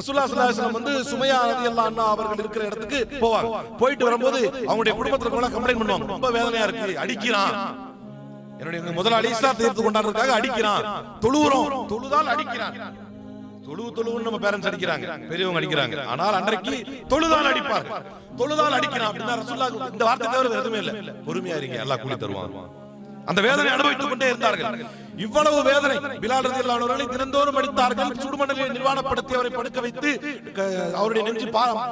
ரசூல்லா ஸல்லல்லாஹு வந்து சுமையா ரலியல்லாஹு அன்ஹா அவர்கள் இருக்கிற இடத்துக்கு போவாங்க. போயிட்டு வரும்போது அவங்களுடைய குடும்பத்துல கூட கம்ப்ளைண்ட் பண்ணுவாங்க. ரொம்ப வேதனையா இருக்கு. அடிக்கிறான். என்னுடைய முதலாளி இஸ்லாம் தீர்த்து கொண்டாடுறதுக்காக அடிக்கிறான். தொழுவுறோம். தொழுதால் அடிக்கிறான். தொழுவு தொழுவுன்னு நம்ம பேரண்ட்ஸ் அடிக்கிறாங்க. பெரியவங்க அடிக்கிறாங்க. ஆனால் அன்றைக்கு தொழுதால் அடிப்பார். தொழுதால் அடிக்கிறான் அப்படின்னா ரசூல்லா இந்த வார்த்தை தவிர எதுவுமே இல்ல. பொறுமையா இருங்க. எல்லாம் கூலி தருவான் அந்த வேதனை அனுபவித்துக் கொண்டே இருந்தார்கள். இவ்வளவு வேதனை. பிலால் ரலியல்லாஹு அவர்களை தினந்தோறும் அடித்தார்கள். சுடுமணலை நிர்வாணப்படுத்தி அவரை படுக்க வைத்து அவருடைய நெஞ்சு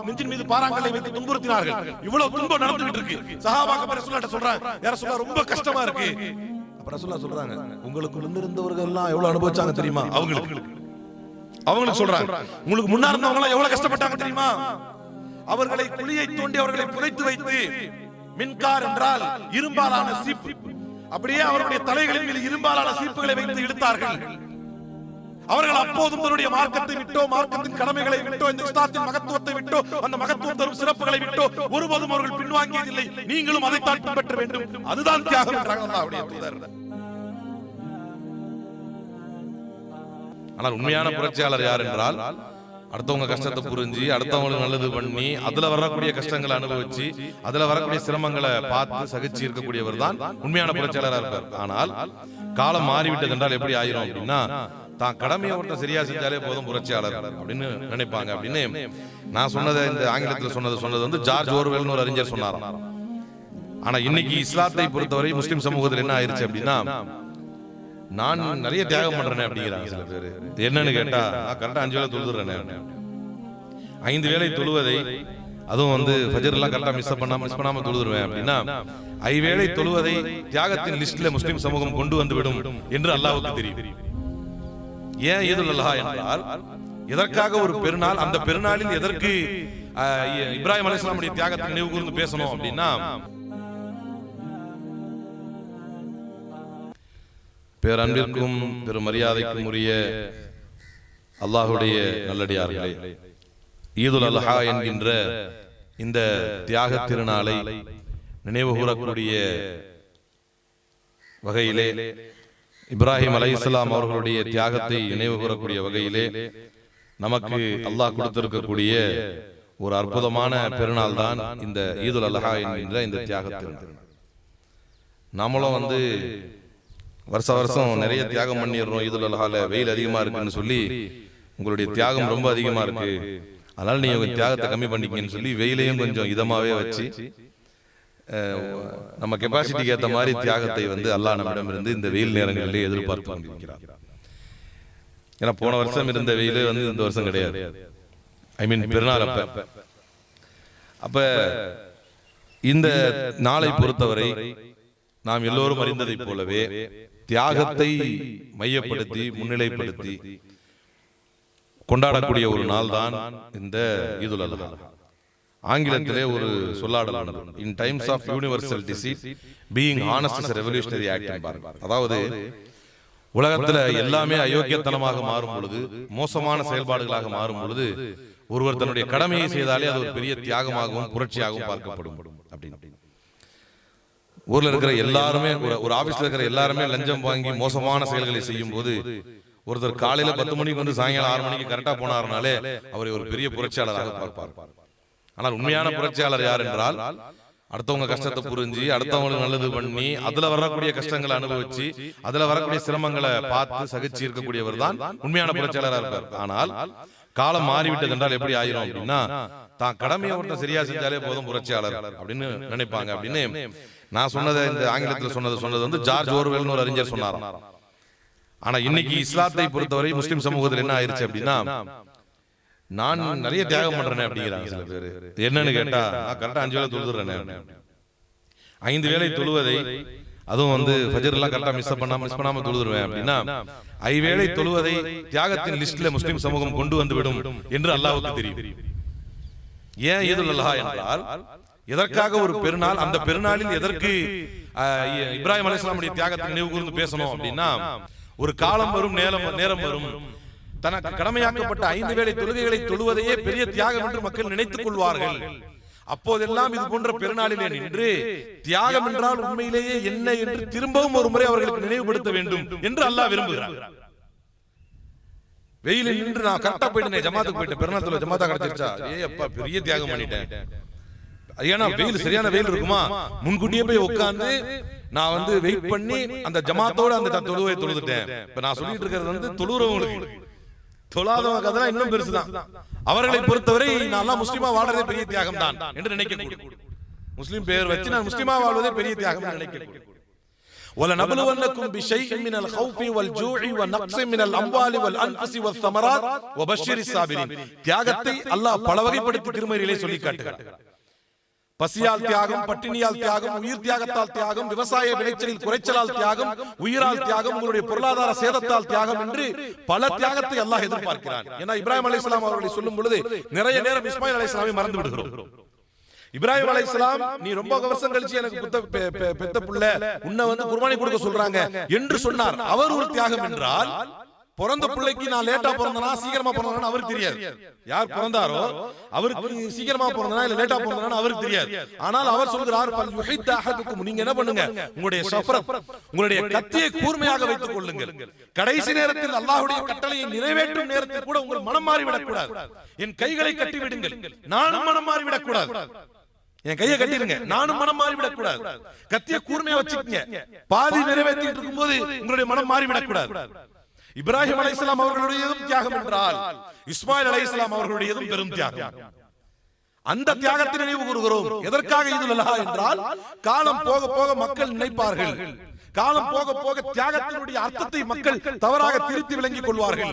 நெஞ்சின் மீது பாறாங்கல்லை வைத்து துன்புறுத்தினார்கள். இவ்வளவு துன்பம் நடந்துகிட்டு இருக்கு. சஹாபாக்க ரசூல்லாட்ட சொல்றாங்க யார சொல்ல ரொம்ப கஷ்டமா இருக்கு. அப்ப ரசூல்லா சொல்றாங்க உங்களுக்கு இருந்திருந்தவர்கள் எல்லாம் எவ்வளவு அனுபவிச்சாங்க தெரியுமா? அவங்களுக்கு. அவங்களுக்கு சொல்றாங்க உங்களுக்கு முன்னா இருந்தவங்க எல்லாம் எவ்வளவு கஷ்டப்பட்டாங்க தெரியுமா? அவர்களை குழியை தோண்டி அவர்களை புதைத்து வைத்து மின்கார் என்றால் இரும்பாலான சீப்பு. அப்படியே அவருடைய தலைகளின் இரும்பாலான சீப்புகளை வைத்து இழுத்தார்கள். அவர்கள் அப்போதும் தன்னுடைய மார்க்கத்தை விட்டோ மார்க்கத்தின் கடமைகளை விட்டோ இந்த இஸ்லாத்தின் மகத்துவத்தை விட்டோ அந்த மகத்துவம் தரும் சிறப்புகளை விட்டோ ஒருபோதும் அவர்கள் பின்வாங்கியதில்லை. நீங்களும் அதைத்தான் பின்பற்ற வேண்டும். அதுதான் தியாகம் என்றாங்க தூதர். ஆனால் உண்மையான புரட்சியாளர் யார் என்றால் அடுத்தவங்க கஷ்டத்தை புரிஞ்சு அடுத்தவங்களுக்கு நல்லது பண்ணி அதுல வரக்கூடிய கஷ்டங்களை அனுபவிச்சு அதுல வரக்கூடிய சிரமங்களை பார்த்து சகிச்சு இருக்கக்கூடியவர் தான் உண்மையான புரட்சியாளராக இருப்பார் ஆனால் காலம் மாறிவிட்டது என்றால் எப்படி ஆயிரும் அப்படின்னா தான் கடமையை ஒருத்தன் சரியா செஞ்சாலே போதும் புரட்சியாளர் அப்படின்னு நினைப்பாங்க. அப்படின்னு நான் சொன்னதை இந்த ஆங்கிலத்தில் சொன்னது சொன்னது வந்து ஜார்ஜ் ஓர்வெல்னு ஒரு அறிஞர் சொன்னாராம். ஆனா இன்னைக்கு இஸ்லாத்தை பொறுத்தவரை முஸ்லிம் சமூகத்தில் என்ன ஆயிருச்சு அப்படின்னா நான் நிறைய தியாகம் பண்றேனே அப்படிங்கிறாங்க சில பேர். என்னன்னு கேட்டா நான் கரெக்டா அஞ்சு வேளை தொழுதுறேனே ஐந்து வேளை தொழுவதை அதுவும் வந்து ஃபஜர் எல்லாம் கரெக்டா மிஸ் பண்ணாம மிஸ் பண்ணாம தொழுதுருவேன் அப்படின்னா ஐவேளை தொழுவதை தியாகத்தின் லிஸ்ட்ல முஸ்லிம் சமூகம் கொண்டு வந்து விடும் என்று அல்லாஹ்வுக்கு தெரியும். ஏன் ஈதுல் அல்ஹா என்றால் எதற்காக ஒரு பெருநாள் அந்த பெருநாளில் எதற்கு இப்ராஹிம் அலைஹிஸ்ஸலாமுடைய தியாகத்தை நினைவு கூர்ந்து பேசணும் அப்படின்னா பேரன்பிற்கும் பெரும் மரியாதைக்கும் உரிய அல்லாஹுடைய நல்லடியார்களே. ஈதுல் அல்ஹா என்கின்ற இந்த தியாக திருநாளை நினைவு கூறக்கூடிய வகையிலே இப்ராஹிம் அலைஹிஸ்ஸலாம் அவர்களுடைய தியாகத்தை நினைவு கூறக்கூடிய வகையிலே நமக்கு அல்லாஹ் கொடுத்திருக்கக்கூடிய ஒரு அற்புதமான பெருநாள் தான் இந்த ஈதுல் அல்ஹா என்கின்ற இந்த தியாக திருநாள். நாமளும் வந்து வருஷ வருஷம் நிறைய தியாகம் பண்ணிடுறோம். ஈதுல் அல்ஹால வெயில் அதிகமா இருக்குன்னு சொல்லி உங்களுடைய தியாகம் ரொம்ப அதிகமா இருக்கு. அதனால நீங்க தியாகத்தை கம்மி பண்ணிக்கங்கன்னு சொல்லி வெயிலையும் கொஞ்சம் இதமாவே வச்சு நம்ம கெப்பாசிட்டிக்கு ஏத்த மாதிரி தியாகத்தை வந்து அல்லாஹ் நம்மிடம் இருந்து இந்த வெயில் நேரங்களிலே எதிர்பார்த்து கொண்டிருக்கிறார். ஏன்னா போன வருஷம் இருந்த வெயில் வந்து இந்த வருஷம் கிடையாது. ஐ மீன் பெருநாள் அப்ப. அப்ப. இந்த நாளை பொறுத்தவரை நாம் எல்லோரும் அறிந்ததைப் போலவே தியாகத்தை மையப்படுத்தி முன்னிலைப்படுத்தி கொண்டாடக்கூடிய ஒரு நாள் தான் இந்த ஈதுல் அல்ஹா. ஆங்கிலத்திலே ஒரு சொல்லாடலானது in times of universal deceit being honest revolutionary act அதாவது உலகத்துல எல்லாமே அயோக்கியத்தனமாக மாறும் பொழுது மோசமான செயல்பாடுகளாக மாறும் பொழுது ஒருவர் தன்னுடைய கடமையை செய்தாலே அது ஒரு பெரிய தியாகமாகவும் புரட்சியாகவும் பார்க்கப்படும் அப்படின்னு. ஊர்ல இருக்கிற எல்லாருமே ஒரு- ஆபீஸ்ல இருக்கிற எல்லாருமே லஞ்சம் வாங்கி மோசமான செயல்களை செய்யும் போது ஒருத்தர் காலையில பத்து மணிக்கு வந்து சாயங்காலம் ஆறு மணிக்கு கரெக்டா போனாருனாலே அவரை ஒரு பெரிய புரட்சியாளராக பார்ப்பார். ஆனால் உண்மையான புரட்சியாளர் யார் என்றால் அடுத்தவங்க கஷ்டத்தை புரிஞ்சு அடுத்தவங்களுக்கு நல்லது பண்ணி அதுல வரக்கூடிய கஷ்டங்களை அனுபவிச்சு அதுல வரக்கூடிய சிரமங்களை பார்த்து சகிச்சு இருக்கக்கூடியவர் தான் உண்மையான புரட்சியாளராக இருப்பார். ஆனால் காலம் மாறிவிட்டது என்றால் எப்படி ஆயிரும் அப்படின்னா தான் கடமையை ஒருத்தன் சரியா செஞ்சாலே போதும் புரட்சியாளர் அப்படின்னு நினைப்பாங்க அப்படின்னு நான் சொன்னதை இந்த ஆங்கிலத்தில் சொன்னது சொன்னது வந்து ஜார்ஜ் ஓர்வெல்னு ஒரு அறிஞர் சொன்னாராம். ஆனா இன்னைக்கு இஸ்லாத்தை பொறுத்தவரை முஸ்லிம் சமூகத்தில் என்ன ஆயிருச்சு அப்படின்னா நான் நிறைய தியாகம் பண்றேனே அப்படிங்கிறாங்க சில பேர். என்னன்னு கேட்டா நான் கரெக்டா அஞ்சு வேளை தொழுதுறேனே ஐந்து வேளை தொழுவதை அதுவும் வந்து ஃபஜர் எல்லாம் கரெக்டா மிஸ் பண்ணாம மிஸ் பண்ணாம தொழுதுருவேன் அப்படின்னா ஐவேளை தொழுவதை தியாகத்தின் லிஸ்ட்ல முஸ்லிம் சமூகம் கொண்டு வந்து விடும் என்று அல்லாஹ்வுக்கு தெரியும். ஏன் ஈதுல் அல்ஹா என்றால் எதற்காக ஒரு பெருநாள்? அந்த பெருநாளில் எதற்கு இப்ராஹிம் அலைஹிஸ்ஸலாமுடைய தியாகத்தை நினைவு கூர்ந்து பேசணும். அப்படின்னா ஒரு காலம் வரும் நேரம் நேரம் வரும். தனக்கு கடமையாக்கப்பட்ட ஐந்து வேளை தொழுகைகளை தொழுவதையே பெரிய தியாகம் என்று மக்கள் நினைத்துக் கொள்வார்கள். அப்போதெல்லாம் இது போன்ற பெருநாளிலே நின்று தியாகம் என்றால் உண்மையிலேயே என்ன என்று திரும்பவும் ஒரு முறை அவர்களுக்கு நினைவுபடுத்த வேண்டும் என்று அல்லாஹ் விரும்புகிறார். வெயில நின்று நான் கரெக்டா போயிட்டேன் ஜமாத்துக்கு போயிட்டேன். பெருநாத்துல ஜமாத்தா கிடைச்சிருச்சா? ஏ அப்பா பெரிய தியாகம் பண்ணிட்டேன். ஏன்னா வெயில் சரியான வெயில் இருக்குமா முன்கூட்டியே போய் உட்கார்ந்து நான் வந்து வெயிட் பண்ணி அந்த ஜமாத்தோட அந்த தொழுவை தொழுதுட்டேன் இப்ப நான் சொல்லிட்டு இருக்கிறது வந்து தொழுறவங்களுக்கு தொழாதவங்க கதை இன்னும் பெருசுதான் அவர்களை பொறுத்தவரை நான் முஸ்லிமா வாழ்றதே பெரிய தியாகம் தான் என்று நினைக்க முஸ்லிம் பேர் வச்சு நான் முஸ்லிமா வாழ்வதே பெரிய தியாகம் நினைக்க ولنبلونكم بشيء من الخوف والجوع ونقص من الاموال والانفس والثمرات وبشر الصابرين தியாகத்தை அல்லாஹ் பல வகைப்படுத்தி திருமறையிலே சொல்லி காட்டுகிறார் பசியால் தியாகம் பட்டினியால் தியாகம் உயிர் தியாகத்தால் தியாகம் விவசாய விளைச்சலில் குறைச்சலால் தியாகம் உயிரால் தியாகம் உங்களுடைய பொருளாதார சேதத்தால் தியாகம் என்று பல தியாகத்தை அல்லாஹ் எதிர்பார்க்கிறான். ஏன்னா இப்ராஹிம் அலைஹிஸ்ஸலாம் அவர்களை சொல்லும் பொழுது நிறைய நேரம் இஸ்மாயில் அலைஹிஸ்ஸலாமை மறந்து விடுகிறோம். இப்ராஹிம் அலைஹிஸ்ஸலாம் நீ ரொம்ப வருஷம் கழிச்சு எனக்கு பெத்த புள்ள உன்னை வந்து குர்பானி கொடுக்க சொல்றாங்க என்று சொன்னார். அவர் ஒரு தியாகம் என்றால் பிறந்த பிள்ளைக்கு நான் லேட்டா பிறந்தனா சீக்கிரமா பிறந்தனா அவருக்கு தெரியாது. யார் பிறந்தாரோ அவருக்கு சீக்கிரமா பிறந்தனா இல்ல லேட்டா பிறந்தனா அவருக்கு தெரியாது. ஆனால் அவர் சொல்கிறார். நீங்க என்ன பண்ணுங்க? உங்களுடைய ஷஃபரத் உங்களுடைய கத்தியை கூர்மையாக வைத்துக் கொள்ளுங்கள். கடைசி நேரத்தில் அல்லாஹ்வுடைய கட்டளையை நிறைவேற்றும் நேரத்தில் கூட உங்கள் மனம் மாறி விடக்கூடாது என் கைகளை கட்டி விடுங்கள். நானும் மனம் மாறி விடக்கூடாது என் கையை கட்டிருங்க நானும் மனம் மாறி விடக்கூடாது கத்திய கூர்மையா வச்சுக்கங்க. பாதி நிறைவேற்றிட்டு இருக்கும்போது உங்களுடைய மனம் மாறி விடக்கூடாது இப்ராஹிம் அலைஸ்லாம் அவர்களுடையதும் தியாகம் என்றால் இஸ்மாயில் அலைஹிஸ்ஸலாம் அவர்களுடையதும் பெரும் தியாகம். அந்த தியாகத்தை நினைவு கூறுகிறோம். எதற்காக இது என்றால் காலம் போக போக மக்கள் நினைப்பார்கள். காலம் போக போக தியாகத்தினுடைய அர்த்தத்தை மக்கள் தவறாக திருத்தி விளங்கிக் கொள்வார்கள்.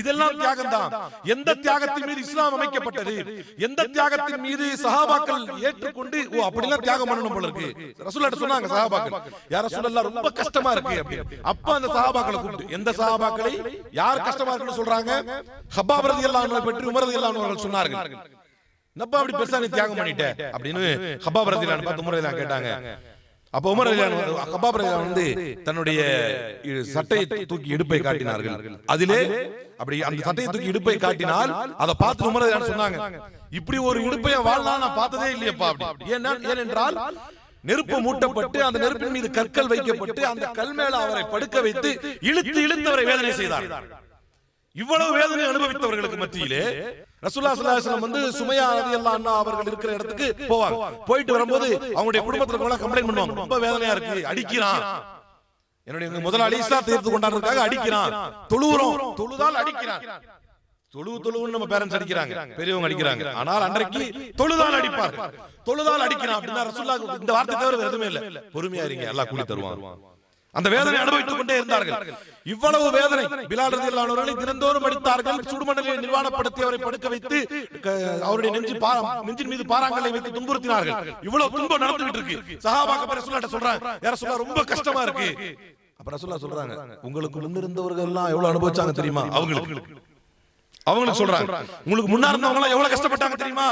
இதெல்லாம் தியாகம் தான் எந்த தியாகத்தின் மீது இஸ்லாம் அமைக்கப்பட்டது? எந்த தியாகத்தின் மீது சஹாபாக்கள் ஏற்றுக்கொண்டு? ஓ அப்படிலாம் தியாகம் பண்ணணும் போல இருக்கு. ரசூல்லாட்ட சொன்னாங்க சஹாபாக்கள் யார் ரசூலல்லாஹ் ரொம்ப கஷ்டமா இருக்கு அப்படின்னு. அப்ப அந்த சஹாபாக்களை கூப்பிட்டு எந்த சஹாபாக்களை யார் கஷ்டமா இருக்குன்னு சொல்றாங்க? ஹப்பாப் ரலியல்லாஹு அன்ஹு பற்றி உமர் ரலியல்லாஹு அன்ஹு அவர்கள் சொன்னார்கள். என்னப்பா அப்படி பெருசா நீ தியாகம் பண்ணிட்ட. அப்படின்னு ஹப்பாப் ரதிலான் பார்த்து ரதிலான் கேட்டாங்க. அப்ப உமர் ரதிலான் ஹப்பாப் ரதிலான் வந்து தன்னுடைய சட்டையை தூக்கி இடுப்பை காட்டினார்கள். அதிலே அப்படி அந்த சட்டையை தூக்கி இடுப்பை காட்டினால் அதை பார்த்து உமர் ரதிலான் சொன்னாங்க. இப்படி ஒரு இடுப்பை என் வாழ்நாள் நான் பார்த்ததே இல்லையப்பா அப்படி. ஏனென்றால் நெருப்பு மூட்டப்பட்டு அந்த நெருப்பின் மீது கற்கள் வைக்கப்பட்டு அந்த கல் மேல அவரை படுக்க வைத்து இழுத்து இழுத்து அவரை வேதனை செய்தார் இவ்வளவு வேதனை அனுபவித்தவர்களுக்கு மத்தியிலே ரசூல்லா வஸல்லம் வந்து சுமையா ரலியல்லாஹு அன்ஹா அவர்கள் இருக்கிற இடத்துக்கு போவாங்க. போயிட்டு வரும்போது அவங்களுடைய குடும்பத்துல கூட கம்ப்ளைண்ட் பண்ணுவாங்க. ரொம்ப வேதனையா இருக்கு. அடிக்கிறான். என்னுடைய முதலாளி இஸ்லாத்தை எடுத்து கொண்டாடுறதுக்காக அடிக்கிறான். தொழுவுறோம். தொழுதால் அடிக்கிறான். தொழு தொழுவுன்னு நம்ம பேரண்ட்ஸ் அடிக்கிறாங்க. பெரியவங்க அடிக்கிறாங்க. ஆனால் அன்றைக்கு தொழுதால் அடிப்பார் தொழுதால் அடிக்கிறான். அப்படின்னா ரசூல்லா இந்த வார்த்தை தவிர எதுவுமே இல்ல. பொறுமையா இருங்க. எல்லாம் கூலி தருவான். அந்த வேதனை அனுபவித்துக் கொண்டே இருந்தார்கள். இவ்வளவு வேதனை பிலால் அவர்களை தினந்தோறும் அடித்தார்கள் சுடுமணலில் நிர்வாணப்படுத்தி அவரை படுக்க வைத்து அவருடைய நெஞ்சு நெஞ்சின் மீது பாறாங்கல்லை வைத்து துன்புறுத்தினார்கள். இவ்வளவு துன்பம் நடந்துகிட்டு இருக்கு. சஹாபாக்க ரசூலுல்லாஹ்ட்ட சொல்றாங்க யார சொல்ல ரொம்ப கஷ்டமா இருக்கு. அப்ப ரசூலுல்லாஹ் சொல்றாங்க உங்களுக்கு முன்னிருந்தவர்கள் எல்லாம் எவ்வளவு அனுபவிச்சாங்க தெரியுமா? அவங்களுக்கு. அவங்களுக்கு சொல்றாங்க உங்களுக்கு முன்னா இருந்தவங்க எல்லாம் எவ்வளவு கஷ்டப்பட்டாங்க தெரியுமா?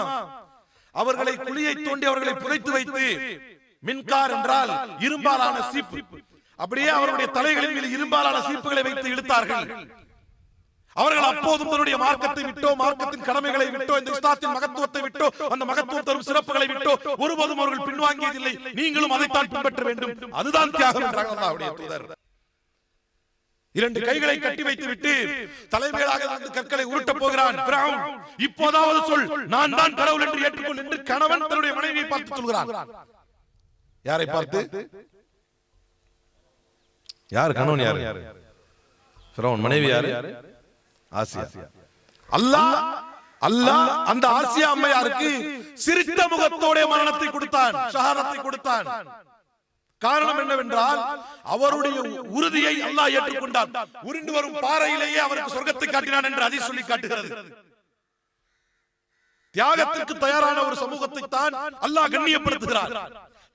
அவர்களை குழியை தோண்டி அவர்களை புதைத்து வைத்து மின்கார் என்றால் இரும்பாலான சீப்பு. அப்படியே அவருடைய தலைகளின் மீது இரும்பாலான சீப்புகளை வைத்து இழுத்தார்கள். அவர்கள் அப்போதும் தன்னுடைய மார்க்கத்தை விட்டோ மார்க்கத்தின் கடமைகளை விட்டோ இந்த இஸ்லாத்தின் மகத்துவத்தை விட்டோ அந்த மகத்துவம் தரும் சிறப்புகளை விட்டோ ஒருபோதும் அவர்கள் பின்வாங்கியதில்லை. நீங்களும் அதைத்தான் பின்பற்ற வேண்டும். அதுதான் தியாகம் என்றார்கள் அல்லாஹ்வுடைய தூதர். இரண்டு கைகளை கட்டி வைத்து விட்டு தலைமையிலாக இருந்து கற்களை உருட்டப் போகிறான் இப்போதாவது சொல் நான் தான் கடவுள் என்று ஏற்றுக்கொள் என்று கணவன் தன்னுடைய மனைவியை பார்த்து சொல்கிறான். யாரை பார்த்து யார்? கணவன் யாரு? பிராவுன் மனைவி யாரு? ஆசியா. அல்லாஹ் அல்லாஹ் அந்த ஆசியா அம்மையாருக்கு சிரித்த முகத்தோட மரணத்தை கொடுத்தான் ஷஹாரத்தை கொடுத்தான். காரணம் என்னவென்றால் அவருடைய உறுதியை அல்லாஹ் ஏற்றுக்கொண்டான். உருண்டு வரும் பாறையிலேயே அவருக்கு சொர்க்கத்தை காட்டினான் என்று அதை சொல்லி காட்டுகிறது. தியாகத்திற்கு தயாரான ஒரு சமூகத்தை தான் அல்லாஹ் கண்ணியப்படுத்துகிறார்.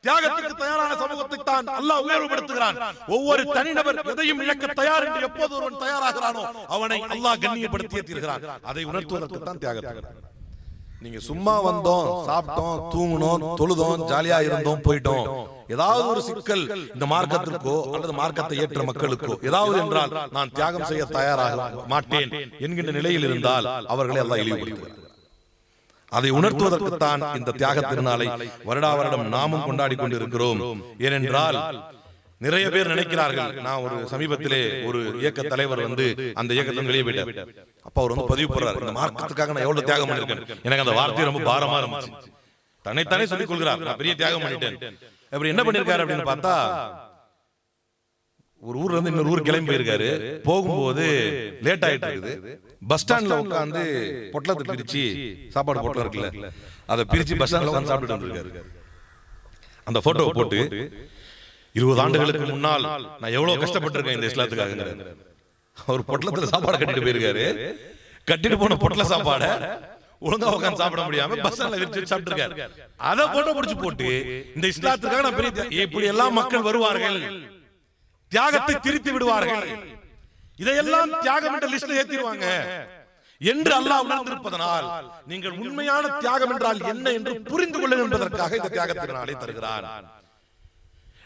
தியாகத்திற்கு தயாரான சமூகத்தை தான் அல்லாஹ் உயர்வுபடுத்துகிறான். ஒவ்வொரு தனிநபர் எதையும் இழக்க தயார் என்று எப்போது ஒருவன் தயாராகிறானோ அவனை அல்லாஹ் கண்ணியப்படுத்தியே தீர்கிறான் அதை உணர்த்துவதற்கு தான் தியாகத்தை நீங்க சும்மா வந்தோம் சாப்பிட்டோம் தூங்கினோம் தொழுதோம் ஜாலியா இருந்தோம் போயிட்டோம். ஏதாவது ஒரு சிக்கல் இந்த மார்க்கத்திற்கோ அல்லது மார்க்கத்தை ஏற்ற மக்களுக்கோ ஏதாவது என்றால் நான் தியாகம் செய்ய தயாராக மாட்டேன் என்கின்ற நிலையில் இருந்தால் அவர்களை எல்லாம் இழிவுபடுத்துகிறார் அதை உணர்த்துவதற்குத்தான் இந்த தியாக திருநாளை வருடா வருடம் நாமும் கொண்டாடி கொண்டிருக்கிறோம். ஏனென்றால் நிறைய பேர் நினைக்கிறார்கள் நான் ஒரு சமீபத்திலே ஒரு இயக்க தலைவர் வந்து அந்த இயக்கத்திலிருந்து வெளியே போயிட்டார். அப்ப அவர் வந்து பதிவு போடுறாரு இந்த மார்க்கத்துக்காக நான் எவ்வளவு தியாகம் பண்ணிருக்கேன்? எனக்கு அந்த வார்த்தை ரொம்ப பாரமா இருந்துச்சு. தன்னைத்தானே சொல்லிக் கொள்கிறார். நான் பெரிய தியாகம் பண்ணிட்டேன். அப்படி என்ன பண்ணிருக்காரு அப்படின்னு பார்த்தா ஒரு ஊர்ல இருந்து இன்னொரு ஊர் கிளம்பி போயிருக்காரு. போகும்போது லேட் ஆயிட்டு இருக்குது. பஸ் ஸ்டாண்ட்ல உட்காந்து பொட்டலத்தை பிரிச்சு சாப்பாடு பொட்டலம் இருக்குல்ல. அதை பிரிச்சு பஸ் ஸ்டாண்ட்ல உட்காந்து சாப்பிட்டுட்டு இருக்காரு. அந்த போட்டோவை போட்டு இருபது ஆண்டுகளுக்கு முன்னால் நான் எவ்வளவு கஷ்டப்பட்டிருக்கேன் இந்த இஸ்லாத்துக்காக அவர் பொட்டலத்துல சாப்பாடு கட்டிட்டு போயிருக்காரு. கட்டிட்டு போன பொட்டல சாப்பாட ஒழுங்கா உட்கார்ந்து சாப்பிட முடியாம பஸ் ஸ்டாண்ட்ல விரிச்சு சாப்பிட்டு இருக்காரு. அதை போட்டோ பிடிச்சு போட்டு இந்த இஸ்லாத்துக்காக நான் பெரிய இப்படி எல்லாம் மக்கள் வருவார்கள். தியாகத்தை திரித்து விடுவார்கள். இதையெல்லாம் தியாகம் என்ற லிஸ்ட்ல ஏத்திடுவாங்க. என்று அல்லாஹ் உணர்ந்திருப்பதனால் நீங்கள் உண்மையான தியாகம் என்றால் என்ன என்று புரிந்து கொள்ளுங்கள் என்பதற்காக இந்த தியாகத்தின் நாளை தருகிறான்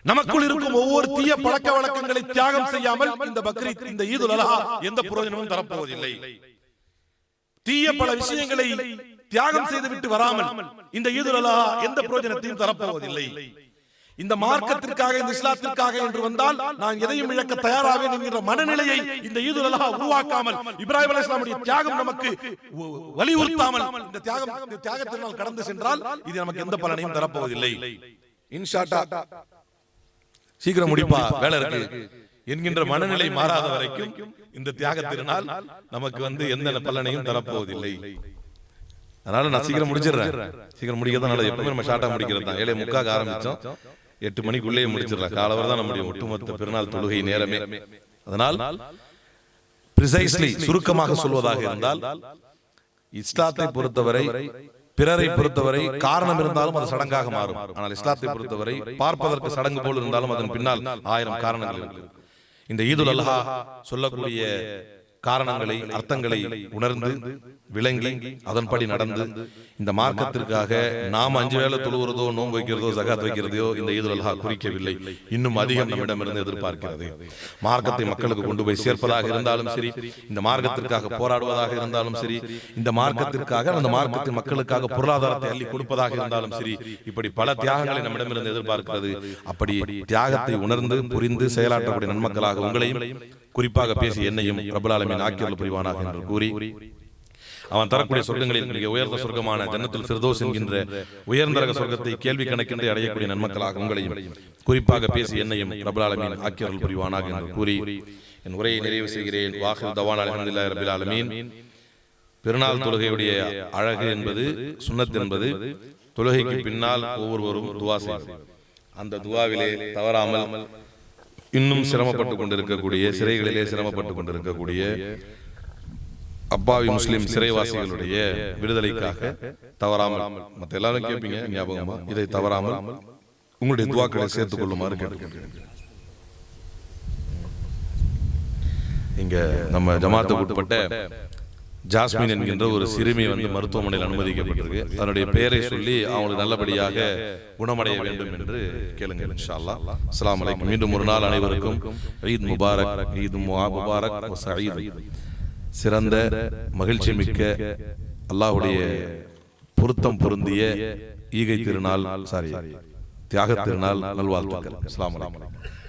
நமக்குள் இருக்கும் ஒவ்வொரு தீய பழக்க வழக்கங்களை தியாகம் செய்யாமல் இந்த பக்ரீத் இந்த ஈதுல் அலஹா எந்த பிரயோஜனமும் தரப்போவதில்லை. தீய பல விஷயங்களை தியாகம் செய்துவிட்டு வராமல் இந்த ஈதுல் அலஹா எந்த பிரயோஜனத்தையும் தரப்போவதில்லை. இந்த மார்க்கத்திற்காக இந்த இஸ்லாத்திற்காக என்று வந்தால் நான் எதையும் இழக்க தயாராவேன் என்கிற மனநிலையை இந்த ஈதுல் அலஹா உருவாக்காமல் இப்ராஹிம் அலைஹிஸ்ஸலாமுடைய தியாகம் நமக்கு வலியுறுத்தாமல் இந்த தியாகம் இந்த தியாகத்தினால் கடந்து சென்றால் இது நமக்கு எந்த பலனையும் தரப்போவதில்லை. இன்ஷாட்டா சீக்கிரம் முடிப்பா வேலை இருக்கு. என்கின்ற மனநிலை மாறாத வரைக்கும் இந்த தியாகத்தினால் நமக்கு வந்து எந்த பலனையும் தரப்போவதில்லை. அதனால நான் சீக்கிரம் முடிச்சிடுறேன். சீக்கிரம் முடிக்கிறதா நல்லது எப்பவுமே நம்ம ஷார்ட்டா முடிக்கிறது தான் ஏழை முக்காக ஆரம்பிச்சோம் எட்டு மணிக்குள்ளேயே முடிச்சிடலாம். காலவரை தான் முடியும் ஒட்டுமொத்த பெருநாள் தொழுகை நேரமே. அதனால் பிரிசைஸ்லி சுருக்கமாக சொல்வதாக இருந்தால் இஸ்லாத்தை பொறுத்தவரை பிறரை பொறுத்தவரை காரணம் இருந்தாலும் அது சடங்காக மாறும். ஆனால் இஸ்லாத்தை பொறுத்தவரை பார்ப்பதற்கு சடங்கு போல் இருந்தாலும் அதன் பின்னால் ஆயிரம் காரணங்கள் இருக்கு. இந்த ஈதுல் அல்ஹா சொல்லக்கூடிய காரணங்களை அர்த்தங்களை உணர்ந்து விளங்கி அதன்படி நடந்து இந்த மார்க்கத்திற்காக நாம் அஞ்சு வேலை தொழுகிறதோ நோன்பு வைக்கிறதோ ஜகாத் வைக்கிறதையோ இந்த ஈதுல் அல்ஹா குறிக்கவில்லை. இன்னும் அதிகம் நம்மிடமிருந்து எதிர்பார்க்கிறது. மார்க்கத்தை மக்களுக்கு கொண்டு போய் சேர்ப்பதாக இருந்தாலும் சரி இந்த மார்க்கத்திற்காக போராடுவதாக இருந்தாலும் சரி இந்த மார்க்கத்திற்காக அந்த மார்க்கத்தின் மக்களுக்காக பொருளாதாரத்தை அள்ளி கொடுப்பதாக இருந்தாலும் சரி இப்படி பல தியாகங்களை நம்மிடமிருந்து எதிர்பார்க்கிறது. அப்படி தியாகத்தை உணர்ந்து புரிந்து செயலாற்றக்கூடிய நன்மக்களாக உங்களையும் குறிப்பாக பேசி என்னையும் பிரபலாலமின் ஆக்கியல் புரிவானாக என்று கூறி அவன் தரக்கூடிய சொர்க்கங்களில் மிக உயர்ந்த சொர்க்கமான ஜன்னத்துல் ஃபிர்தோஸ் என்கின்ற உயர்ந்தரக சொர்க்கத்தை கேள்வி கணக்கின்றி அடையக்கூடிய நன்மக்களாக உங்களையும் குறிப்பாக பேசி என்னையும் பிரபலாலமின் ஆக்கியர்கள் புரிவானாக என்று கூறி என் உரையை நிறைவு செய்கிறேன். வாஹில் தவான் அலமதுல்லா ரபில் ஆலமீன். பெருநாள் தொழுகையுடைய அழகு என்பது சுன்னத் என்பது தொழுகைக்கு பின்னால் ஒவ்வொருவரும் துவா செய்வது அந்த துவாவிலே தவறாமல் இன்னும் சிரமப்பட்டு கொண்டிருக்கக்கூடிய சிறைகளிலே சிரமப்பட்டு கொண்டிருக்கக்கூடிய அப்பாவி முஸ்லிம் சிறைவாசிகளுடைய விடுதலைக்காக தவறாமல். மத்த எல்லாரும் கேட்பீங்க ஞாபகமா? இதை தவறாமல் உங்களுடைய துவாக்களை சேர்த்துக் கொள்ளுமாறு கேட்டுக்கொள்கிறேன் இங்க நம்ம ஜமாத்துக்கு உட்பட்ட ஜாஸ்மின் என்கின்ற ஒரு சிறுமி வந்து மருத்துவமனையில் அனுமதிக்கப்பட்டிருக்கு. அதனுடைய பெயரை சொல்லி அவங்களுக்கு நல்லபடியாக குணமடைய வேண்டும் என்று கேளுங்க இன்ஷா அல்லாஹ் அஸ்ஸலாமு அலைக்கும். மீண்டும் ஒரு நாள் அனைவருக்கும் ஈத் முபாரக் ஈத் முபாரக் சிறந்த மகிழ்ச்சி மிக்க அல்லாஹ்வுடைய பொருத்தம் பொருந்திய ஈகை திருநாள் சாரி தியாக திருநாள் நல்வாழ்த்துக்கள். அஸ்ஸலாமு அலைக்கும்.